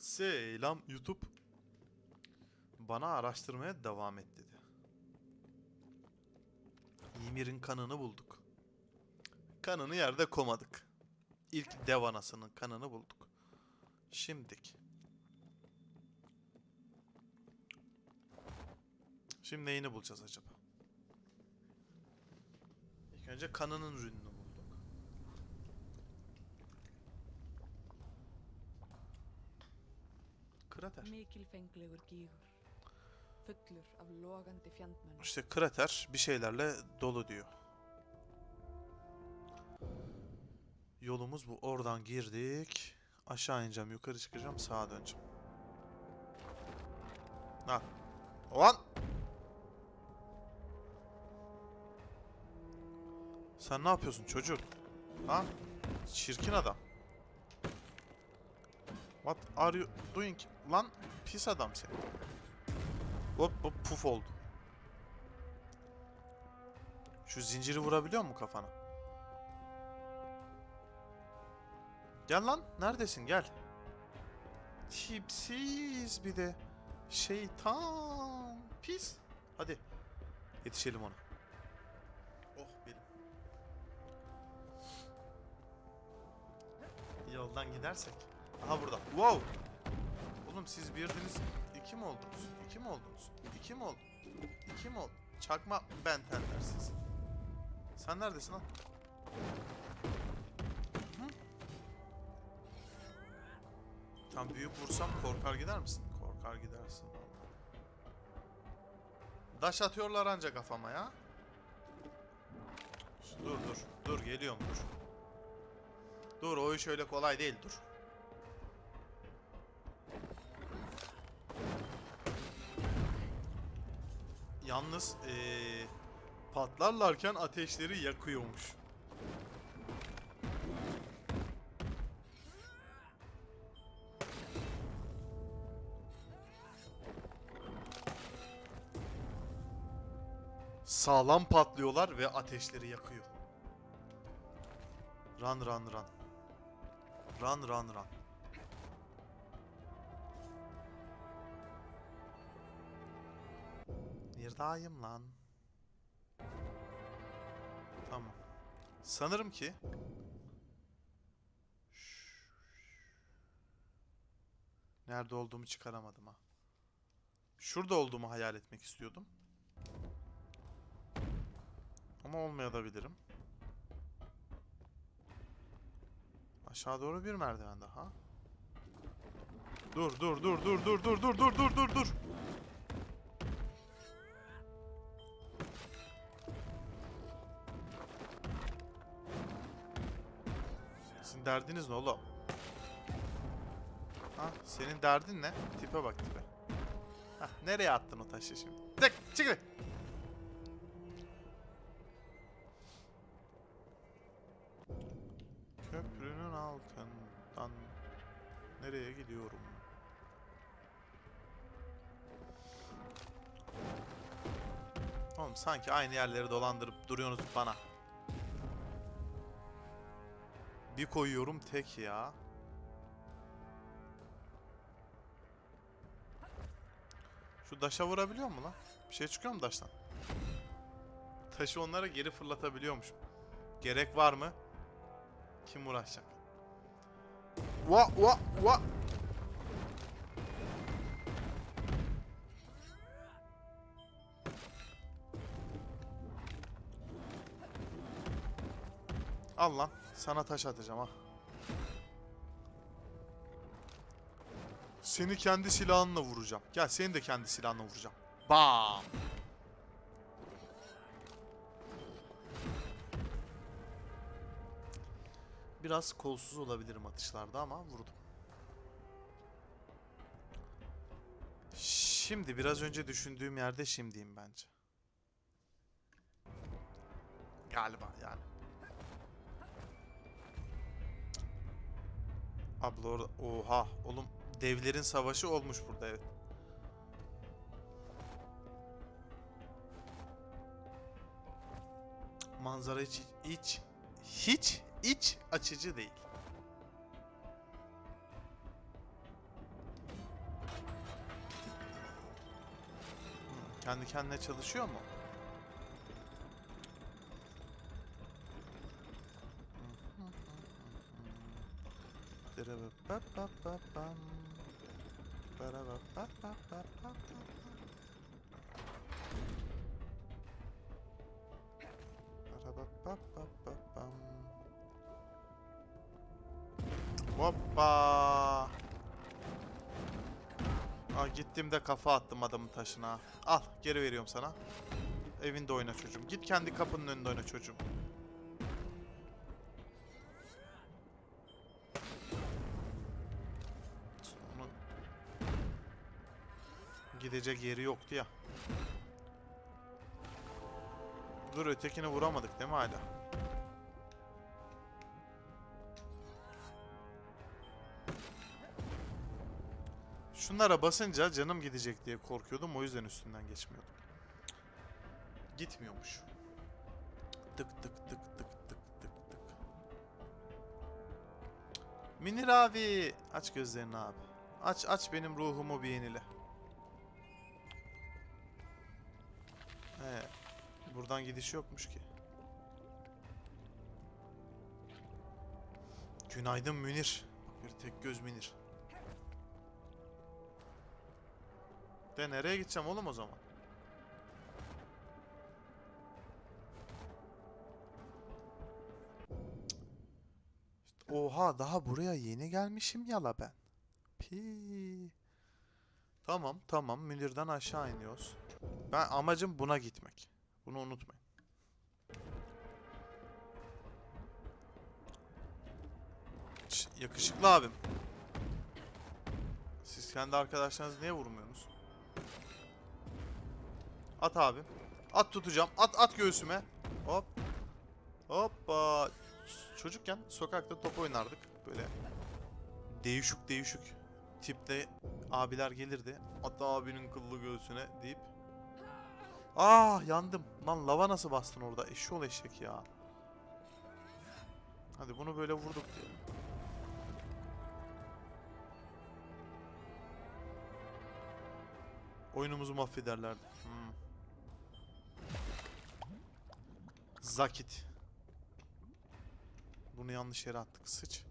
Selam YouTube. Bana araştırmaya devam et dedi. Ymir'in kanını bulduk. Kanını yerde komadık. İlk dev anasının kanını bulduk. Şimdik. Şimdi neyini bulacağız acaba? İlk önce kanının ürününü bulduk. Krater. Mikilfenglegur gígur, fullur af logandi fjandmönnum. İşte krater bir şeylerle dolu diyor. Yolumuz bu. Oradan girdik. Aşağı ineceğim, yukarı çıkacağım, sağa döneceğim. Ha. Ulan! Sen ne yapıyorsun çocuk? Ha? Çirkin adam. What are you doing? Lan pis adam sen. Hop hop puf oldu. Şu zinciri vurabiliyor mu kafana? Gel lan. Neredesin? Gel. Tipsiz bir de. Şeytan. Pis. Hadi. Yetişelim ona. Oh benim. Yoldan gidersek. Aha burada. Wow. Oğlum siz birdiniz iki mi oldunuz? İki mi oldunuz? İki mi oldu? İki mi oldu? Çakma benten dersiz. Sen neredesin lan? Hı? Tam büyük vursam korkar gider misin? Korkar gidersin. Daş atıyorlar anca kafama ya. Dur dur. Dur geliyorum dur. Dur o iş öyle kolay değil dur. Yalnız eee patlarlarken ateşleri yakıyormuş. Sağlam patlıyorlar ve ateşleri yakıyor. Run run run. Run run run. Neredeyim lan? Tamam. Sanırım ki Nerede olduğumu çıkaramadım ha. Şurada olduğumu hayal etmek istiyordum. Ama olmayabilirim. Aşağı doğru bir merdiven daha. Dur dur dur dur dur dur dur dur dur dur dur. Sizin derdiniz ne oğlum? Ha, senin derdin ne? Tipe bak tipe. Ha, nereye attın o taşı şimdi? Tek, çık bir. Köprünün altından nereye gidiyorum? Oğlum sanki aynı yerleri dolandırıp duruyorsunuz bana. Bir koyuyorum tek ya. Şu daşa vurabiliyor mu lan? Bir şey çıkıyor mu daştan? Taşı onlara geri fırlatabiliyormuşum. Gerek var mı? Kim uğraşacak? Va va va. Al lan. Sana taş atacağım ha. Seni kendi silahınla vuracağım. Gel seni de kendi silahınla vuracağım. Bam. Biraz kolsuz olabilirim atışlarda ama vurdum. Şimdi biraz önce düşündüğüm yerde şimdiyim bence. Galiba yani. Abla orada. Oha. Oğlum devlerin savaşı olmuş burada evet. Manzara hiç hiç hiç iç açıcı değil. Kendi kendine çalışıyor mu? Dırıbıpapapapam. Barabapapapapapam. Barabapapapapam. Hoppa. Aa, gittiğimde kafa attım adamın taşına. Al geri veriyorum sana. Evinde oyna çocuğum. Git kendi kapının önünde oyna çocuğum. Gidecek yeri yoktu ya. Dur ötekini vuramadık değil mi hala? Şunlara basınca canım gidecek diye korkuyordum. O yüzden üstünden geçmiyordum. Gitmiyormuş. Tık tık tık tık tık tık tık. Minir abi. Aç gözlerini abi. Aç aç benim ruhumu bir yenile. He. Buradan gidiş yokmuş ki. Günaydın Münir. Bir tek göz Münir. De nereye gideceğim oğlum o zaman? Oha daha buraya yeni gelmişim yala ben. Pi. Tamam tamam Münir'den aşağı iniyoruz. Ben amacım buna gitmek. Bunu unutmayın. Şş, yakışıklı abim. Siz kendi arkadaşlarınızı niye vurmuyorsunuz? At abi. At tutacağım. At at göğsüme. Hop. Hoppa. Çocukken sokakta top oynardık. Böyle değişik değişik tipte abiler gelirdi. At abinin kıllı göğsüne deyip. Ah yandım. Lan lava nasıl bastın orada? Eşşoğlu eşek ya. Hadi bunu böyle vurduk diye. Oyunumuzu mahvederlerdi. Hmm. Zakit. Bunu yanlış yere attık. Sıç.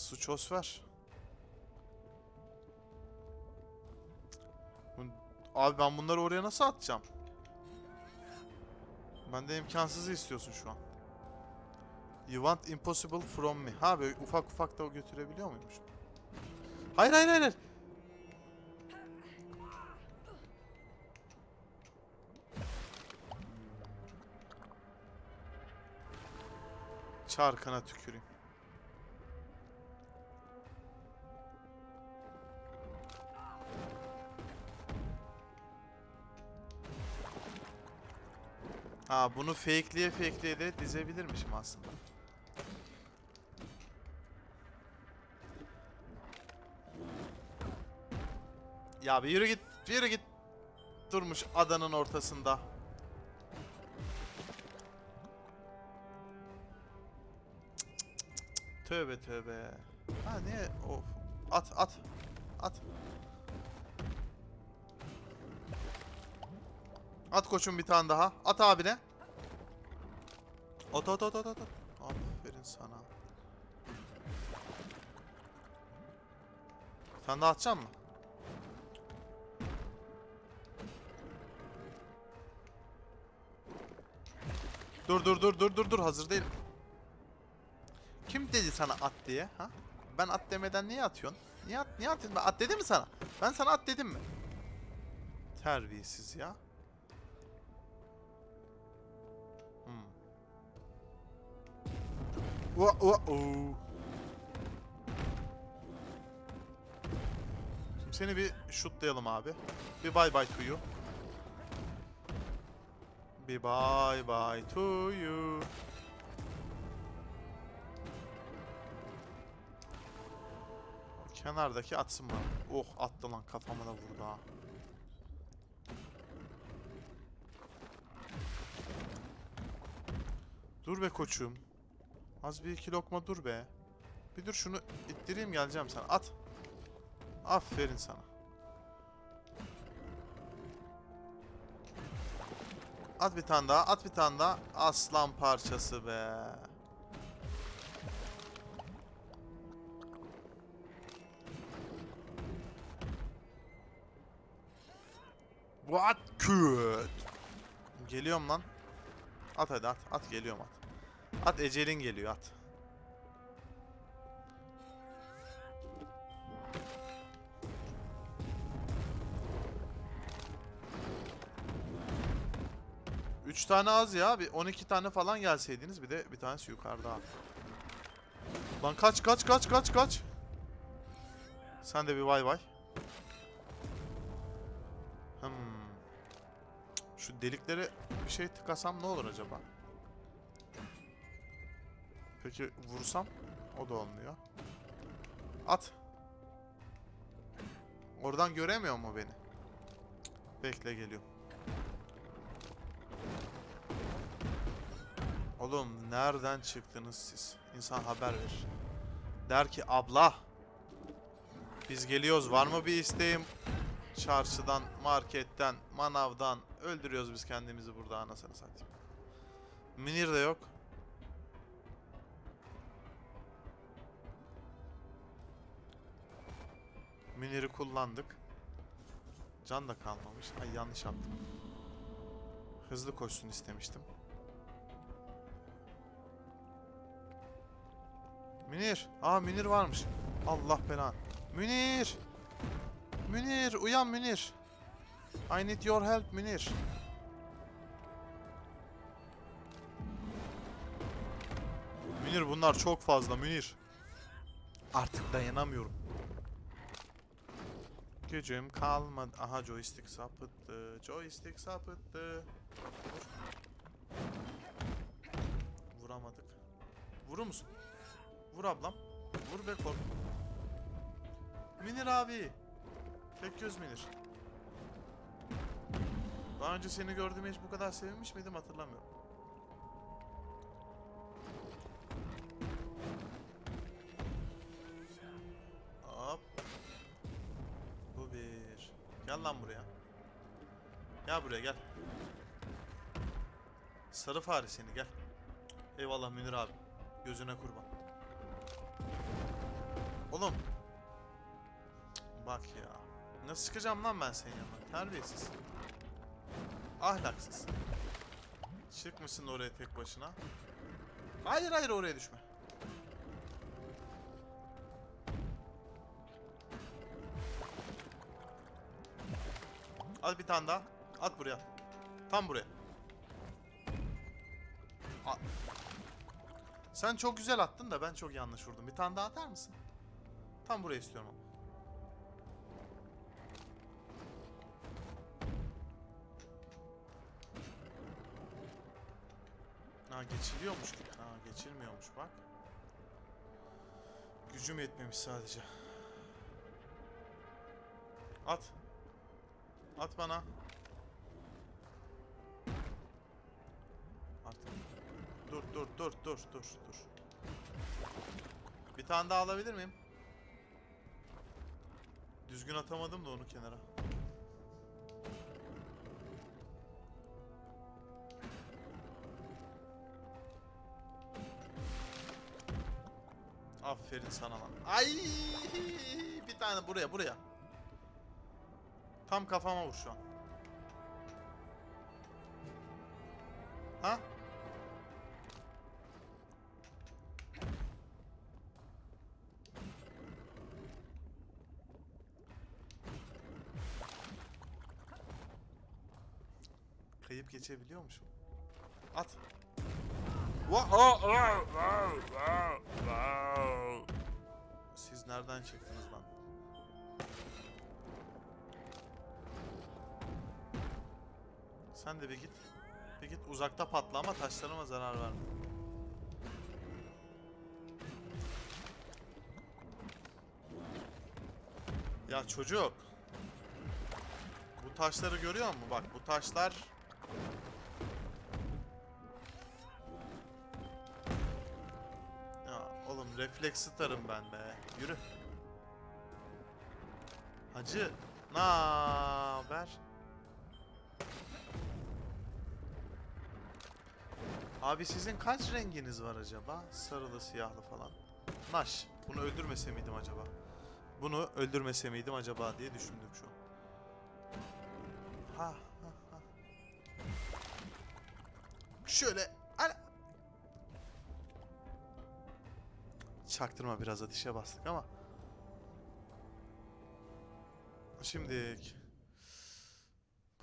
Suços ver. Abi ben bunları oraya nasıl atacağım? Bende imkansızı istiyorsun şu an. You want impossible from me. Ha böyle ufak ufak da götürebiliyor muymuş? Hayır hayır hayır. Çarkana tüküreyim. Ha bunu fakeleye fakeleye de dizebilirmişim aslında. Ya bir yürü git, bir yürü git. Durmuş adanın ortasında. Tövbe tövbe. Ha niye? Of. At at. At. At koçum bir tane daha. At abine. At at at at at. Aferin sana. Sen de atacaksın mı? Dur dur dur dur dur dur hazır değilim. Kim dedi sana at diye ha? Ben at demeden niye atıyorsun? Niye at niye atıyorsun? At dedim mi sana? Ben sana at dedim mi? Terbiyesiz ya. Ua, ua, oo. Şimdi seni bir şutlayalım abi. Bir bye bye to you. Bir bye bye to you. Kenardaki atsın bana. Oh attı lan kafama da vurdu ha. Dur be koçum. Az bir iki lokma dur be. Bir dur şunu ittireyim geleceğim sana. At. Aferin sana. At bir tane daha, at bir tane daha. Aslan parçası be. What could? Geliyorum lan. At hadi at, at geliyorum at. At ecelin geliyor at. Üç tane az ya. Bir 12 tane falan gelseydiniz bir de bir tanesi yukarıda. Lan kaç kaç kaç kaç kaç. Sen de bir vay vay. Hmm. Şu delikleri bir şey tıkasam ne olur acaba? Peki vursam o da olmuyor. At. Oradan göremiyor mu beni? Bekle geliyorum. Oğlum nereden çıktınız siz? İnsan haber verir. Der ki abla. Biz geliyoruz. Var mı bir isteğim? Çarşıdan, marketten, manavdan. Öldürüyoruz biz kendimizi burada anasını satayım. Münir de yok. Münir'i kullandık. Can da kalmamış. Ay yanlış yaptım. Hızlı koşsun istemiştim. Münir. Aa Münir varmış. Allah belanı. Münir. Münir uyan Münir. I need your help Münir. Münir bunlar çok fazla Münir. Artık dayanamıyorum. Gücüm kalmadı. Aha joystick sapıttı. Joystick sapıttı. Vur. Vuramadık. Vurur musun? Vur ablam. Vur be kork. Münir abi. Tek göz Münir. Daha önce seni gördüğümde hiç bu kadar sevinmiş miydim hatırlamıyorum. Gel lan buraya. Gel buraya gel. Sarı fare seni gel. Eyvallah Münir abi. Gözüne kurban. Oğlum. Bak ya. Nasıl çıkacağım lan ben senin yanına? Terbiyesiz. Ahlaksız. Çıkmışsın oraya tek başına. Hayır hayır oraya düşme. At bir tane daha. At buraya. Tam buraya. At. Sen çok güzel attın da ben çok yanlış vurdum. Bir tane daha atar mısın? Tam buraya istiyorum. Ha geçiliyormuş. Ha geçilmiyormuş bak. Gücüm yetmemiş sadece. At. At bana. Artık. Dur dur dur dur dur dur. Bir tane daha alabilir miyim? Düzgün atamadım da onu kenara. Aferin sana lan. Ay! Bir tane buraya buraya. Tam kafama vur şu an. Ha? Kayıp. At. Aa, aa, aa. Siz nereden çıktınız lan? Sen de bir git. Bir git uzakta patla ama taşlarıma zarar verme. Ya çocuk. Bu taşları görüyor musun? Bak bu taşlar Ya oğlum refleks tutarım ben be. Yürü. Hacı, ne haber? Abi sizin kaç renginiz var acaba? Sarılı, siyahlı falan. Naş. Bunu öldürmese miydim acaba? Bunu öldürmese miydim acaba diye düşündüm şu an. Ha ha ha. Şöyle. Ala. Çaktırma biraz ateşe bastık ama. Şimdi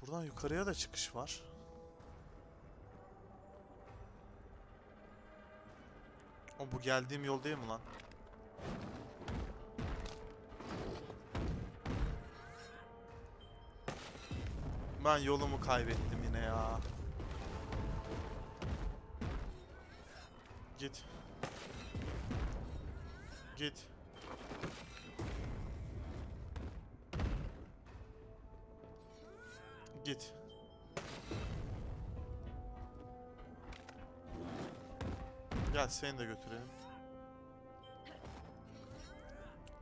buradan yukarıya da çıkış var. O bu geldiğim yol değil mi lan? Ben yolumu kaybettim yine ya. Git. Git. Git. Gel seni de götürelim.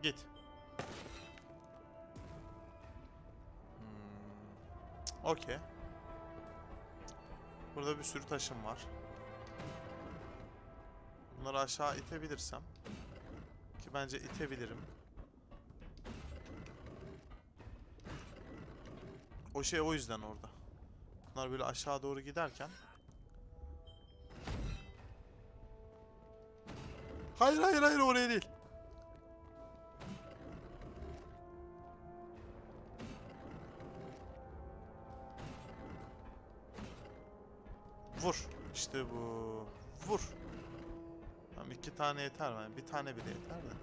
Git. Hmm. Okey. Burada bir sürü taşım var. Bunları aşağı itebilirsem. Ki bence itebilirim. O şey o yüzden orada. Bunlar böyle aşağı doğru giderken. Hayır hayır hayır oraya değil. Vur. İşte bu. Vur. Tamam iki tane yeter mi? Bir tane bile yeter de.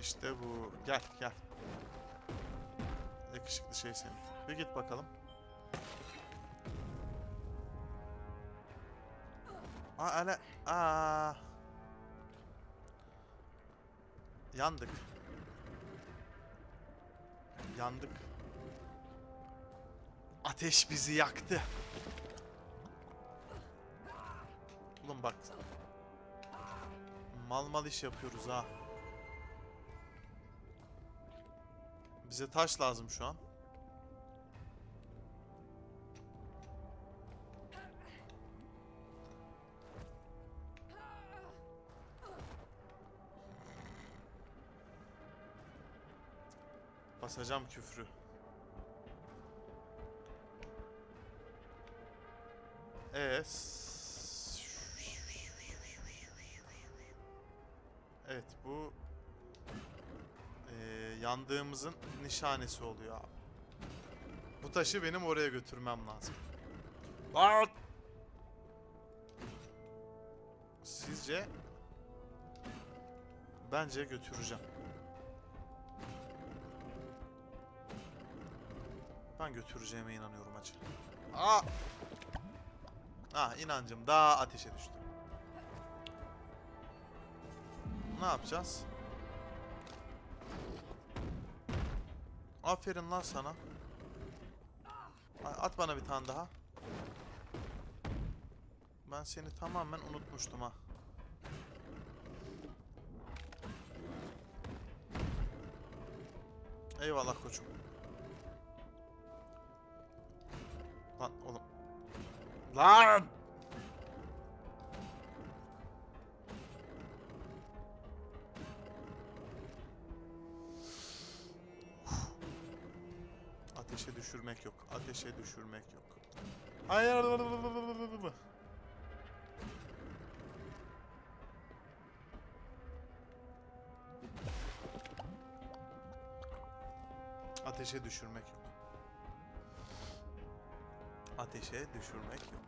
İşte bu. Gel gel. Yakışıklı şey senin. Bir git bakalım. Aa ala. Aa. Yandık. Yandık. Ateş bizi yaktı. Oğlum bak. Mal mal iş yapıyoruz ha. Bize taş lazım şu an. Basacağım küfrü. Es. Evet bu yandığımızın nişanesi oluyor abi. Bu taşı benim oraya götürmem lazım. Lan! Sizce bence götüreceğim. Ben götüreceğime inanıyorum acı. Aa! Ah inancım daha ateşe düştü. Ne yapacağız? Aferin lan sana. At bana bir tane daha. Ben seni tamamen unutmuştum ha. Eyvallah koçum. Lan oğlum. Lan! Ateşe düşürmek yok. Hayır. Ateşe düşürmek yok. Ateşe düşürmek yok.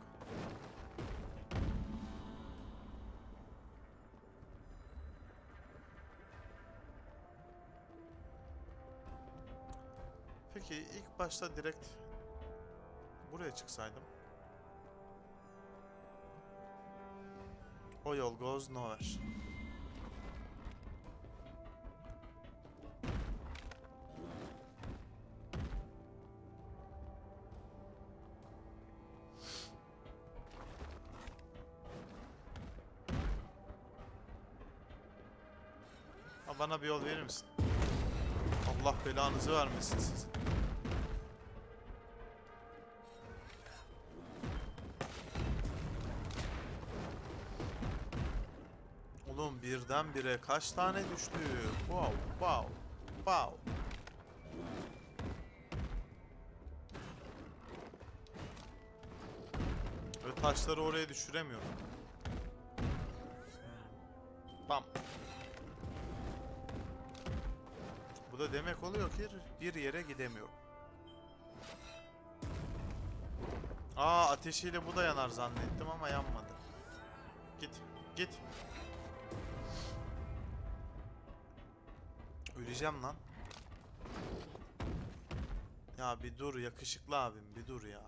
Peki ilk başta direkt buraya çıksaydım. O yol goes nowhere. Bana bir yol verir misin? Allah belanızı vermesin siz. Oğlum birden bire kaç tane düştü? Wow, wow, wow. Ve taşları oraya düşüremiyorum. Bam. Bu da demek oluyor ki bir yere gidemiyorum. Aa ateşiyle bu da yanar zannettim ama yanmadı. Git, git. Öleceğim lan. Ya bir dur yakışıklı abim bir dur ya.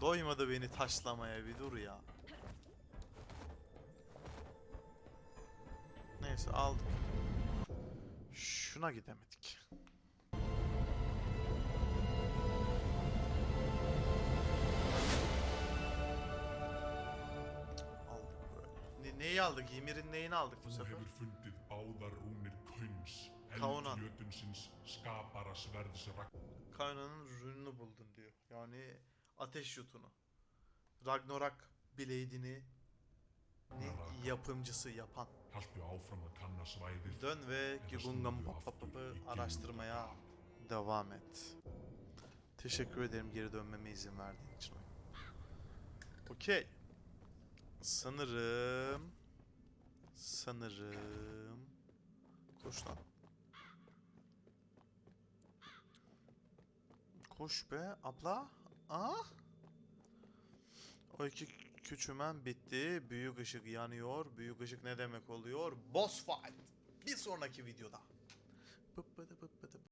Doymadı beni taşlamaya bir dur ya. Neyse aldık. Şuna gidemedik. Aldık böyle. Ne, neyi aldık? Ymir'in neyini aldık bu sefer? Ragnar. Kaynanın rününü buldun diyor. Yani ateş yutunu. Ragnarok Blade'ini ni yapımcısı yapan. Dön ve geiminn. araştırmaya devam et. Teşekkür ederim geri dönmeme izin verdiğin için. Okey. Sanırım... Sanırım... Koş lan. Koş be abla. Aa? O iki küçümen bitti. Büyük ışık yanıyor. Büyük ışık ne demek oluyor? Boss fight. Bir sonraki videoda.